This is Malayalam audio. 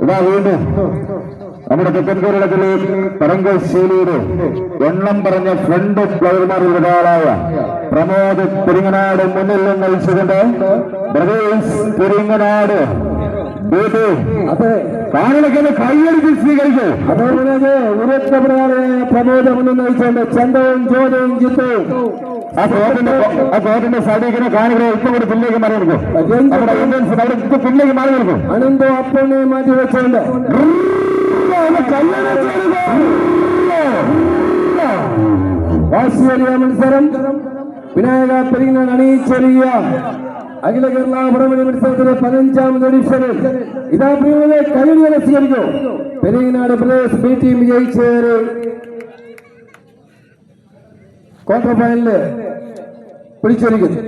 ഇതാ വീണ്ടും നമ്മുടെ തെക്കൻ കേരളത്തിലെ തരംഗശൈലിയുടെ എണ്ണം പറഞ്ഞ ഫ്രണ്ട് പ്ലെയർമാരിൽ ഒരാളായ പ്രമോദ് പെരിങ്ങനാട് മുന്നിൽ നിന്ന് നയിച്ചുകൊണ്ട് ബ്രദേഴ്സ് പെരിങ്ങനാട് കാണികളൊക്കെ കൈയടിച്ച് സ്വീകരിച്ചു അതേപോലെ ഉയർത്തപ്പെടാതെ പ്രമോദം മുന്നിൽ നയിച്ചുകൊണ്ട് ചന്തവും ചോദ്യവും ജിത്തവും ആ കോർട്ടിന്റെ ആ കോർട്ടിന്റെ സൈഡിൽ കാണികളെ ഇപ്പം കൂടി പിന്നിലേക്ക് മാറി നിൽക്കും നമ്മുടെ ഇന്ത്യൻസ് അവിടെ ഇപ്പം പിന്നിലേക്ക് മാറി നിൽക്കും അനന്തോ അപ്പനെ മാറ്റി വെച്ചുകൊണ്ട് വാശിയേറിയ മത്സരം. വിനായക പെരിങ്ങാൻ അണിയിച്ചൊരുങ്ങിയ അഖില കേരള പുറമണി മത്സരത്തിലെ പതിനഞ്ചാമത് എഡിഷനിൽ ഇതാ പ്രിയങ്ങളെ കഴിഞ്ഞ സ്വീകരിക്കും പെരിയനാട് പ്രദേശ് ബി ടീം വിജയിച്ചേര് ക്വാർട്ടർ ഫൈനലിൽ പിടിച്ചെടുക്കുന്നു